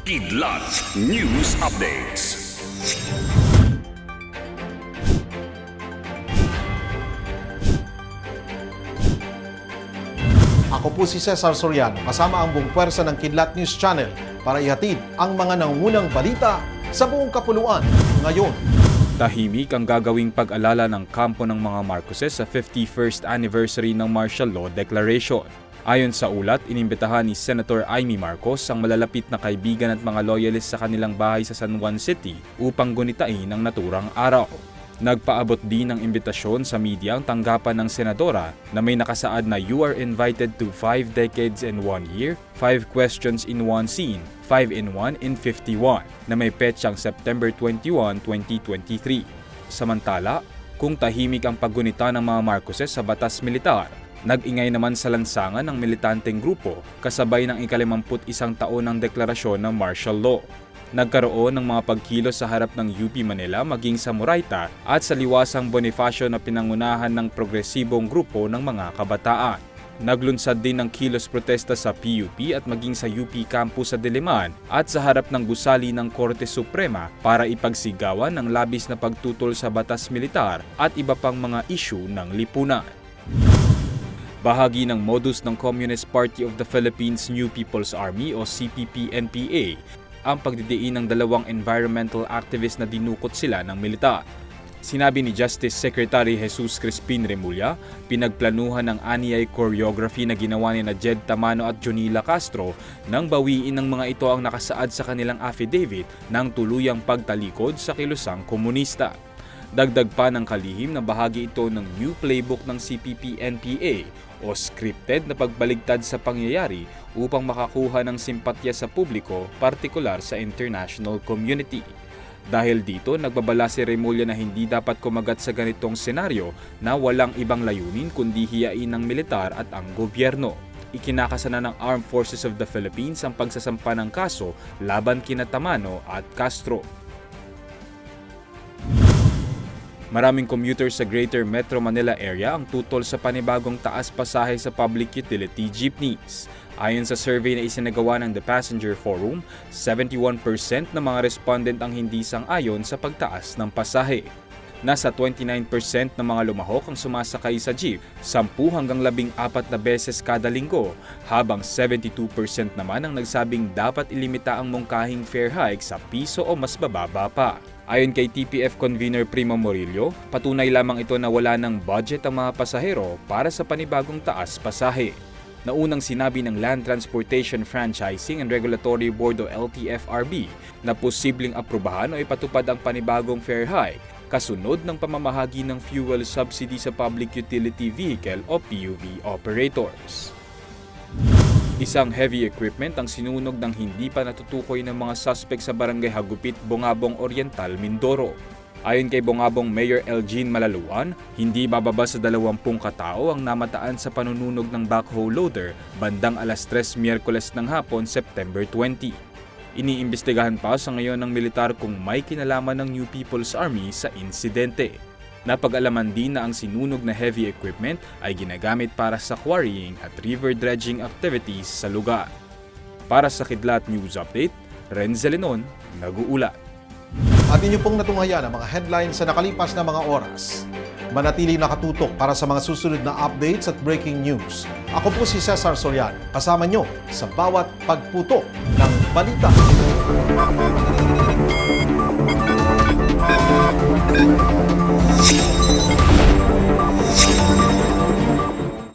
Kidlat News Updates. Ako po si Cesar Soriano kasama ang buong pwersa ng Kidlat News Channel para ihatid ang mga nangungunang balita sa buong kapuluan ngayon. Tahimik ang gagawing pag-alala ng kampo ng mga Marcoses sa 51st anniversary ng Martial Law Declaration. Ayon sa ulat, inimbitahan ni Senator Amy Marcos ang malalapit na kaibigan at mga loyalist sa kanilang bahay sa San Juan City upang gunitain ang naturang araw. Nagpaabot din ng imbitasyon sa media ang tanggapan ng senadora na may nakasaad na you are invited to 5 decades in 1 year, 5 questions in 1 scene, 5 in 1 in 51 na may petsang September 21, 2023. Samantala, kung tahimik ang paggunita ng mga Marcoses sa batas militar, nag-ingay naman sa lansangan ng militanteng grupo kasabay ng ikalimamput isang taon ng deklarasyon ng martial law. Nagkaroon ng mga pagkilos sa harap ng UP Manila maging sa Moraita at sa liwasang Bonifacio na pinangunahan ng progresibong grupo ng mga kabataan. Naglunsad din ng kilos protesta sa PUP at maging sa UP campus sa Diliman at sa harap ng gusali ng Korte Suprema para ipagsigawan ng labis na pagtutol sa batas militar at iba pang mga isyu ng lipunan. Bahagi ng modus ng Communist Party of the Philippines New People's Army o CPP-NPA ang pagdidiin ng dalawang environmental activist na dinukot sila ng militar. Sinabi ni Justice Secretary Jesus Crispin Remulla, pinagplanuhan ng aniyay choreography na ginawa ni Jed Tamano at Jonila Castro nang bawiin ng mga ito ang nakasaad sa kanilang affidavit ng tuluyang pagtalikod sa kilusang komunista. Dagdag pa ng kalihim na bahagi ito ng new playbook ng CPP-NPA o scripted na pagbaligtad sa pangyayari upang makakuha ng simpatya sa publiko, partikular sa international community. Dahil dito, nagbabala si Remulla na hindi dapat kumagat sa ganitong senaryo na walang ibang layunin kundi hiyain ng militar at ang gobyerno. Ikinakasana ng Armed Forces of the Philippines ang pagsasampa ng kaso laban kina Tamano at Castro. Maraming commuters sa Greater Metro Manila area ang tutol sa panibagong taas pasahe sa public utility jeepneys. Ayon sa survey na isinagawa ng The Passenger Forum, 71% ng mga respondent ang hindi sang-ayon sa pagtaas ng pasahe. Nasa 29% ng mga lumahok ang sumasakay sa jeep, 10 hanggang 14 na beses kada linggo, habang 72% naman ang nagsabing dapat ilimita ang mungkahing fare hike sa piso o mas bababa pa. Ayon kay TPF convener Primo Morillo, patunay lamang ito na wala ng budget ang mga pasahero para sa panibagong taas pasahe. Naunang sinabi ng Land Transportation Franchising and Regulatory Board o LTFRB na posibleng aprubahan o ipatupad ang panibagong fare hike kasunod ng pamamahagi ng fuel subsidy sa Public Utility Vehicle o PUV operators. Isang heavy equipment ang sinunog ng hindi pa natutukoy ng mga suspect sa barangay Hagupit, Bongabong Oriental, Mindoro. Ayon kay Bongabong Mayor Elgin Malaluan, hindi bababa sa 20 katao ang namataan sa panununog ng backhoe loader bandang alas 3 Miyerkules ng hapon, September 20. Iniimbestigahan pa sa ngayon ng militar kung may kinalaman ng New People's Army sa insidente. Napag-alaman din na ang sinunog na heavy equipment ay ginagamit para sa quarrying at river dredging activities sa lugar. Para sa Kidlat News Update, Renzel Lenon, nag-uulat. At inyo pong natunghayan ang mga headlines sa nakalipas na mga oras. Manatili nakatutok para sa mga susunod na updates at breaking news. Ako po si Cesar Soriano, kasama nyo sa bawat pagputo ng balita.